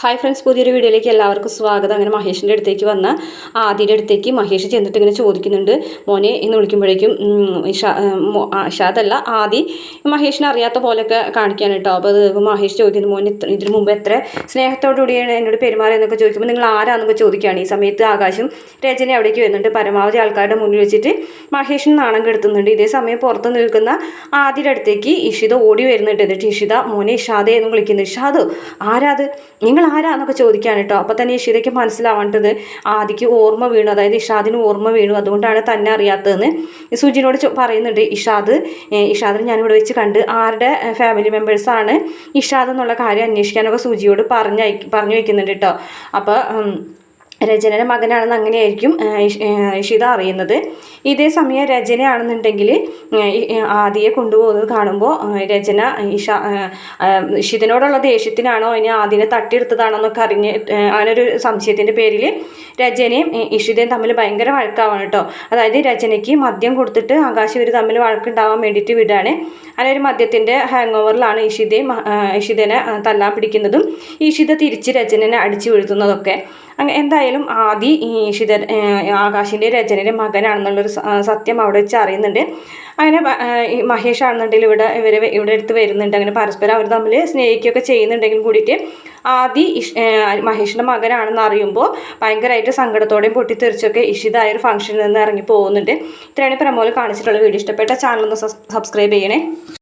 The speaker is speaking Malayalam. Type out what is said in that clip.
ഹായ് ഫ്രണ്ട്സ് പുതിയൊരു വീഡിയോയിലേക്ക് എല്ലാവർക്കും സ്വാഗതം. അങ്ങനെ മഹേഷിന്റെ അടുത്തേക്ക് വന്ന ആദിയുടെ അടുത്തേക്ക് മഹേഷ് ചെന്നിട്ട് ഇങ്ങനെ ചോദിക്കുന്നുണ്ട്. മോനെ എന്ന് വിളിക്കുമ്പോഴേക്കും ഇഷാദല്ല ആദി മഹേഷിനെ അറിയാത്ത പോലെയൊക്കെ കാണിക്കാൻ കേട്ടോ. അപ്പോൾ അത് മഹേഷ് ചോദിക്കുന്നു മോൻ ഇതിനു മുമ്പ് എത്ര സ്നേഹത്തോടു കൂടിയാണ് എന്നോട് പെരുമാറിയെന്നൊക്കെ ചോദിക്കുമ്പോൾ നിങ്ങൾ ആരാന്നൊക്കെ ചോദിക്കുകയാണ്. ഈ സമയത്ത് ആകാശം രചന അവിടേക്ക് വരുന്നുണ്ട്. പരമാവധി ആൾക്കാരുടെ മുന്നിൽ വെച്ചിട്ട് മഹേഷിന് നാണം കെടുത്തുന്നുണ്ട്. ഇതേ സമയം പുറത്ത് നിൽക്കുന്ന ആദിയുടെ അടുത്തേക്ക് ഇഷിത ഓടി വരുന്നുണ്ട്. എന്നിട്ട് ഇഷിത മോനെ ഇഷാദേ എന്ന് വിളിക്കുന്നു. ഇഷാദ് ആരാത്? നിങ്ങൾ ആരാന്നൊക്കെ ചോദിക്കുകയാണ് കേട്ടോ. അപ്പോൾ തന്നെ ഇഷിതയ്ക്ക് മനസ്സിലാവേണ്ടത് ആദിക്ക് ഓർമ്മ വീണു. അതായത് ഇഷാദിന് ഓർമ്മ വീണു. അതുകൊണ്ടാണ് തന്നെ അറിയാത്തതെന്ന് സുജിനോട് പറയുന്നുണ്ട് ഇഷാദ്. ഇഷാദിനെ ഞാനിവിടെ വെച്ച് കണ്ട് ആരുടെ ഫാമിലി മെമ്പേഴ്സാണ് ഇഷാദ് എന്നുള്ള കാര്യം അന്വേഷിക്കാനൊക്കെ സുജിയോട് പറഞ്ഞ പറഞ്ഞു വയ്ക്കുന്നുണ്ട് കേട്ടോ. അപ്പോൾ രചനയുടെ മകനാണെന്ന് അങ്ങനെയായിരിക്കും ഇഷിത അറിയുന്നത്. ഇതേ സമയം രചനയാണെന്നുണ്ടെങ്കിൽ ആദിയെ കൊണ്ടുപോകുന്നത് കാണുമ്പോൾ രചന ഇഷ ഇഷിതനോടുള്ള ദേഷ്യത്തിനാണോ ഇനി ആദിനെ തട്ടിയെടുത്തതാണോ എന്നൊക്കെ അറിഞ്ഞ് അങ്ങനൊരു സംശയത്തിന്റെ പേരിൽ രചനയും ഇഷിതയും തമ്മിൽ ഭയങ്കര വഴക്കാവാണ് കേട്ടോ. അതായത് രചനയ്ക്ക് മദ്യം കൊടുത്തിട്ട് ആകാശ് ഇവർ തമ്മിൽ വഴക്കുണ്ടാവാൻ വേണ്ടിയിട്ട് വിടുകയാണ് അങ്ങനെ ഒരു മദ്യത്തിന്റെ ഹാങ് ഓവറിലാണ് ഇഷിതയും ഇഷിതനെ തല്ലാൻ പിടിക്കുന്നതും ഇഷിത തിരിച്ച് രചനനെ അടിച്ചു വീഴ്ത്തുന്നതൊക്കെ. അങ്ങനെ എന്തായാലും ആദി ഇഷിത ആകാശിന്റെ രചനയുടെ മകനാണെന്നുള്ളൊരു സത്യം അവിടെ വെച്ച് അറിയുന്നുണ്ട്. അങ്ങനെ മഹേഷ് ആണെന്നുണ്ടെങ്കിൽ ഇവിടെ ഇവർ ഇവിടെ അടുത്ത് വരുന്നുണ്ട്. അങ്ങനെ പരസ്പരം അവർ തമ്മിൽ സ്നേഹിക്കുകയൊക്കെ ചെയ്യുന്നുണ്ടെങ്കിൽ കൂടിയിട്ട് ആദി ഇഷ് മഹേഷിന്റെ മകനാണെന്ന് അറിയുമ്പോൾ ഭയങ്കരമായിട്ട് സങ്കടത്തോടെയും പൊട്ടിത്തെറിച്ചൊക്കെ ഇഷിതായ ഒരു ഫംഗ്ഷനിൽ നിന്ന് ഇറങ്ങി പോകുന്നുണ്ട്. ഇത്രയാണ് പ്രമോൽ കാണിച്ചിട്ടുള്ള വീഡിയോ ഇഷ്ടപ്പെട്ട ചാനൽ ഒന്ന് സബ്സ്ക്രൈബ് ചെയ്യണേ.